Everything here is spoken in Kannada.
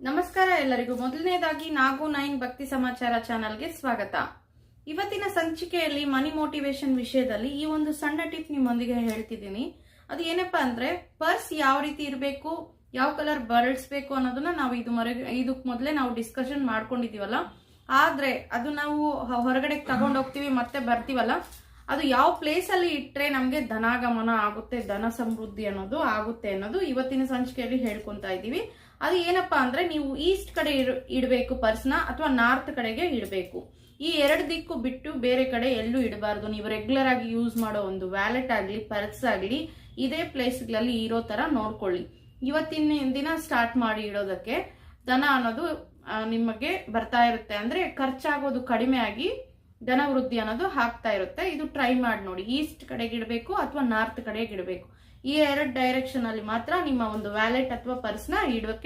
ನಮಸ್ಕಾರ ಎಲ್ಲರಿಗೂ. ಮೊದಲನೇದಾಗಿ ನಾಗು ನೈನ್ ಭಕ್ತಿ ಸಮಾಚಾರ ಚಾನಲ್ಗೆ ಸ್ವಾಗತ. ಇವತ್ತಿನ ಸಂಚಿಕೆಯಲ್ಲಿ ಮನಿ ಮೋಟಿವೇಶನ್ ವಿಷಯದಲ್ಲಿ ಈ ಒಂದು ಸಣ್ಣ ಟಿಪ್ ನಿಮ್ಮೊಂದಿಗೆ ಹೇಳ್ತಿದ್ದೀನಿ. ಅದು ಏನಪ್ಪಾ ಅಂದ್ರೆ, ಪರ್ಸ್ ಯಾವ ರೀತಿ ಇರಬೇಕು, ಯಾವ ಕಲರ್ ಬರಳಿಸ್ಬೇಕು ಅನ್ನೋದನ್ನ ನಾವು ಇದು ಮರ ಇದಕ್ ಮೊದಲೇ ನಾವು ಡಿಸ್ಕಷನ್ ಮಾಡ್ಕೊಂಡಿದೀವಲ್ಲ ಆದ್ರೆ ಅದು ನಾವು ಹೊರಗಡೆ ತಗೊಂಡ್ ಹೋಗ್ತೀವಿ ಮತ್ತೆ ಬರ್ತೀವಲ್ಲ. ಅದು ಯಾವ ಪ್ಲೇಸ್ ಅಲ್ಲಿ ಇಟ್ರೆ ನಮ್ಗೆ ಧನಾಗಮನ ಆಗುತ್ತೆ, ಧನ ಸಮೃದ್ಧಿ ಅನ್ನೋದು ಆಗುತ್ತೆ ಅನ್ನೋದು ಇವತ್ತಿನ ಸಂಚಿಕೆಯಲ್ಲಿ ಹೇಳ್ಕೊಂತ ಇದೀವಿ ಅದು ಏನಪ್ಪಾ ಅಂದ್ರೆ ನೀವು ಈಸ್ಟ್ ಕಡೆ ಇಡಬೇಕು ಪರ್ಸ್ನ ಅಥವಾ ನಾರ್ತ್ ಕಡೆಗೆ ಇಡಬೇಕು. ಈ ಎರಡು ದಿಕ್ಕು ಬಿಟ್ಟು ಬೇರೆ ಕಡೆ ಎಲ್ಲೂ ಇಡಬಾರ್ದು. ನೀವು ರೆಗ್ಯುಲರ್ ಆಗಿ ಯೂಸ್ ಮಾಡೋ ಒಂದು ವ್ಯಾಲೆಟ್ ಆಗಲಿ ಪರ್ಸ್ ಆಗಲಿ, ಇದೇ ಪ್ಲೇಸ್ಗಳಲ್ಲಿ ಇರೋ ತರ ನೋಡ್ಕೊಳ್ಳಿ. ಇವತ್ತಿನ ದಿನ ಸ್ಟಾರ್ಟ್ ಮಾಡಿ ಇಡೋದಕ್ಕೆ ದನ ಅನ್ನೋದು ನಿಮಗೆ ಬರ್ತಾ ಇರುತ್ತೆ ಅಂದ್ರೆ ಖರ್ಚಾಗೋದು ಕಡಿಮೆ ಆಗಿ ಧನ ವೃದ್ಧಿ ಅನ್ನೋದು ಹಾಕ್ತಾ ಇರುತ್ತೆ. ಇದು ಟ್ರೈ ಮಾಡಿ ನೋಡಿ. ಈಸ್ಟ್ ಕಡೆಗೆ ಇಡಬೇಕು ಅಥವಾ ನಾರ್ತ್ ಕಡೆಗೆ ಇಡಬೇಕು. ಈ ಎರಡು ಡೈರೆಕ್ಷನ್ ಅಲ್ಲಿ ಮಾತ್ರ ನಿಮ್ಮ ಒಂದು ವ್ಯಾಲೆಟ್ ಅಥವಾ ಪರ್ಸ್ನ ಇಡೋಕೆ